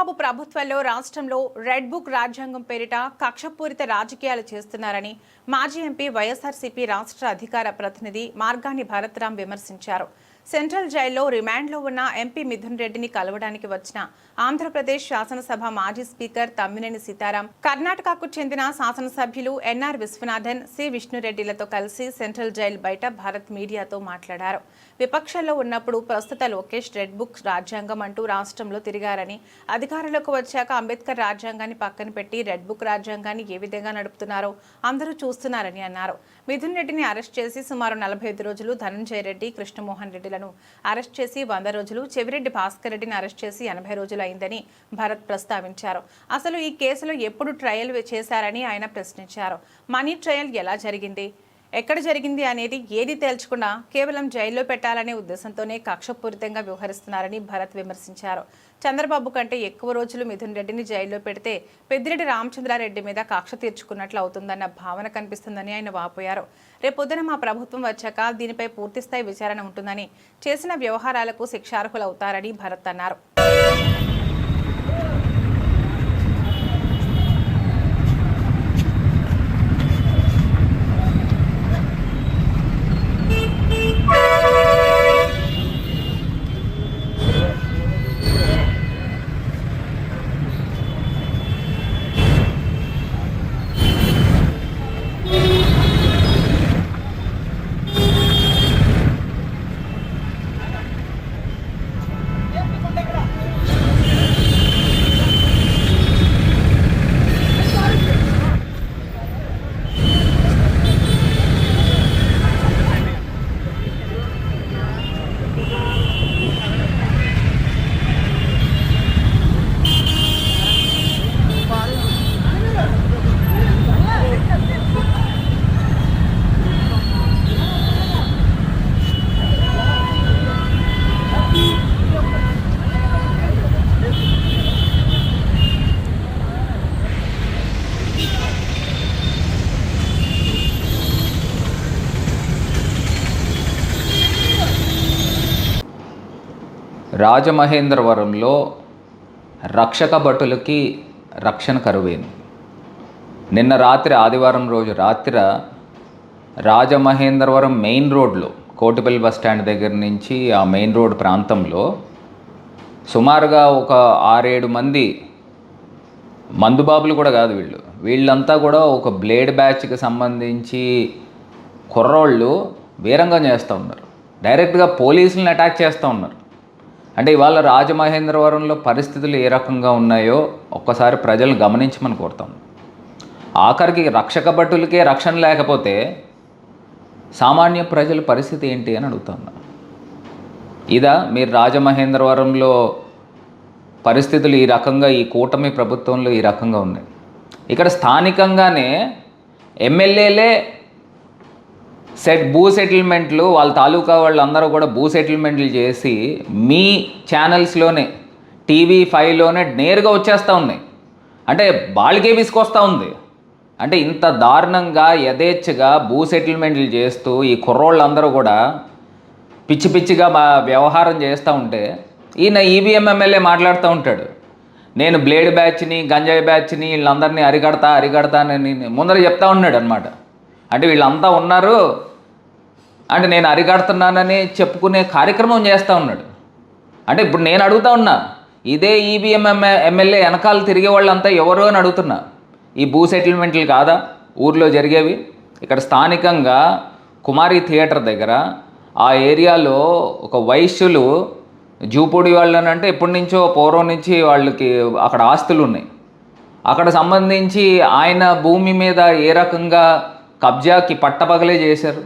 చంద్రబాబు ప్రభుత్వంలో రాష్ట్రంలో red book రాజ్యాంగం పేరిట కక్షపూరిత రాజకీయాలు చేస్తున్నారని మాజీ ఎంపీ వైఎస్ఆర్సీపీ రాష్ట్ర అధికార ప్రతినిధి మార్గాని భరత్రాం విమర్శించారు. సెంట్రల్ జైల్లో రిమాండ్లో ఉన్న ఎంపీ మిథున్ రెడ్డిని కలవడానికి వచ్చిన ఆంధ్రప్రదేశ్ శాసనసభ మాజీ స్పీకర్ తమ్మినేని సీతారాం కర్ణాటకకు చెందిన శాసనసభ్యులు ఎన్ఆర్ విశ్వనాథన్ సి విష్ణురెడ్డిలతో కలిసి సెంట్రల్ జైల్ బయట భారత్ మీడియాతో మాట్లాడారు. విపక్షంలో ఉన్నప్పుడు ప్రస్తుత లోకేష్ రెడ్ బుక్ రాజ్యాంగం అంటూ రాష్ట్రంలో తిరిగారని అధికారంలోకి వచ్చాక అంబేద్కర్ రాజ్యాంగాన్ని పక్కన పెట్టి రెడ్ బుక్ రాజ్యాంగాన్ని ఏ విధంగా నడుపుతున్నారో అందరూ చూస్తున్నారని అన్నారు. మిథున్ రెడ్డిని అరెస్ట్ చేసి సుమారు నలభై ఐదు రోజులు ధనంజయ రెడ్డి కృష్ణమోహన్ రెడ్డిలను అరెస్ట్ చేసి వంద రోజులు చెవిరెడ్డి భాస్కర్ రెడ్డిని అరెస్ట్ చేసి ఎనభై రోజులు అయిందని భరత్ ప్రస్తావించారు. అసలు ఈ కేసులో ఎప్పుడు ట్రయల్ చేశారని ఆయన ప్రశ్నించారు. మనీ ట్రయల్ ఎలా జరిగింది? ఎక్కడ జరిగింది అనేది ఏది తేల్చుకున్నా కేవలం జైల్లో పెట్టాలనే ఉద్దేశంతోనే కక్షపూరితంగా వ్యవహరిస్తున్నారని భరత్ విమర్శించారు. చంద్రబాబు కంటే ఎక్కువ రోజులు మిథున్ రెడ్డిని జైల్లో పెడితే పెద్దిరెడ్డి రామచంద్రారెడ్డి మీద కక్ష తీర్చుకున్నట్లు అవుతుందన్న భావన కనిపిస్తుందని ఆయన వాపోయారు. రేపొద్దున మా ప్రభుత్వం వచ్చాక దీనిపై పూర్తిస్థాయి విచారణ ఉంటుందని చేసిన వ్యవహారాలకు శిక్షార్హులవుతారని భరత్ అన్నారు. రాజమహేంద్రవరంలో రక్షక భటులకి రక్షణ కరువైంది నిన్న రాత్రి ఆదివారం రోజు రాత్రి రాజమహేంద్రవరం మెయిన్ రోడ్లో కోటిపల్లి బస్ స్టాండ్ దగ్గర నుంచి ఆ మెయిన్ రోడ్ ప్రాంతంలో సుమారుగా ఒక ఆరేడు మంది మందుబాబులు కూడా కాదు వీళ్ళు. వీళ్ళంతా కూడా ఒక బ్లేడ్ బ్యాచ్కి సంబంధించి కుర్రోళ్ళు వీరంగం చేస్తూ ఉన్నారు. డైరెక్ట్గా పోలీసులను అటాక్ చేస్తూ ఉన్నారు. అంటే ఇవాళ రాజమహేంద్రవరంలో పరిస్థితులు ఏ రకంగా ఉన్నాయో ఒక్కసారి ప్రజలు గమనించమని కోరుతాం. ఆఖరికి రక్షక భటులకే రక్షణ లేకపోతే సామాన్య ప్రజల పరిస్థితి ఏంటి అని అడుగుతున్నా ఇదా మీరు రాజమహేంద్రవరంలో పరిస్థితులు ఈ రకంగా ఈ కూటమి ప్రభుత్వంలో ఈ రకంగా ఉన్నాయి. ఇక్కడ స్థానికంగానే ఎమ్మెల్యేలే సెట్ భూ సెటిల్మెంట్లు వాళ్ళ తాలూకా వాళ్ళందరూ కూడా భూ సెటిల్మెంట్లు చేసి మీ ఛానల్స్లోనే టీవీ ఫైవ్లోనే నేరుగా వచ్చేస్తూ ఉన్నాయి. అంటే వాళ్ళకే విసుకొస్తూ ఉంది. అంటే ఇంత దారుణంగా యథేచ్ఛగా భూ సెటిల్మెంట్లు చేస్తూ ఈ కుర్రోళ్ళందరూ కూడా పిచ్చి పిచ్చిగా మా వ్యవహారం చేస్తూ ఉంటే ఈయన ఈవీఎం ఎమ్మెల్యే మాట్లాడుతూ ఉంటాడు. నేను బ్లేడ్ బ్యాచ్ని గంజాయి బ్యాచ్ని వీళ్ళందరినీ అరిగడతా అరిగడతానని ముందర చెప్తా ఉన్నాడు అనమాట అంటే వీళ్ళంతా ఉన్నారు. అంటే నేను అరికడుతున్నానని చెప్పుకునే కార్యక్రమం చేస్తూ ఉన్నాడు. అంటే ఇప్పుడు నేను అడుగుతా ఉన్నా ఇదే ఈవీఎం ఎమ్మెల్యే వెనకాల తిరిగే వాళ్ళంతా ఎవరో అని అడుగుతున్నా. ఈ భూ సెటిల్మెంట్లు కాదా? ఊర్లో జరిగేవి. ఇక్కడ స్థానికంగా కుమారి థియేటర్ దగ్గర ఆ ఏరియాలో ఒక వైశ్యులు జూపూడి వాళ్ళని అంటే ఎప్పటి నుంచో పూర్వం నుంచి వాళ్ళకి అక్కడ ఆస్తులు ఉన్నాయి అక్కడ సంబంధించి ఆయన భూమి మీద ఏ రకంగా కబ్జాకి పట్టపగలే చేశారు.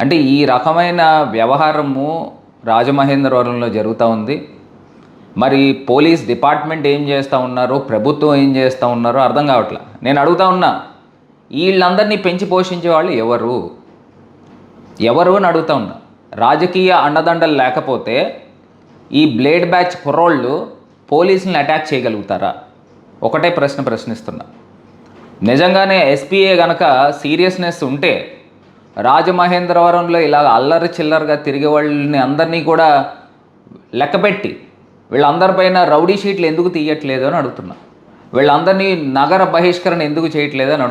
అంటే ఈ రకమైన వ్యవహారము రాజమహేంద్రవరంలో జరుగుతూ ఉంది. మరి పోలీస్ డిపార్ట్మెంట్ ఏం చేస్తూ ఉన్నారో ప్రభుత్వం ఏం చేస్తూ ఉన్నారో అర్థం కావట్లే? నేను అడుగుతా ఉన్నా వీళ్ళందరినీ పెంచి పోషించే వాళ్ళు ఎవరు? ఎవరు అని అడుగుతా ఉన్నా. రాజకీయ అండదండలు లేకపోతే ఈ బ్లేడ్ బ్యాచ్ కుర్రోళ్ళు పోలీసులను అటాక్ చేయగలుగుతారా? ఒకటే ప్రశ్న ప్రశ్నిస్తున్నా. నిజంగానే ఎస్పీఏ గనక సీరియస్నెస్ ఉంటే రాజమహేంద్రవరంలో ఇలా అల్లరి చిల్లరగా తిరిగే వాళ్ళని అందరినీ కూడా లెక్కపెట్టి వీళ్ళందరిపైన రౌడీ షీట్లు ఎందుకు తీయట్లేదు అని అడుగుతున్నా. వీళ్ళందరినీ నగర బహిష్కరణ ఎందుకు చేయట్లేదు అని అడుగుతున్నా.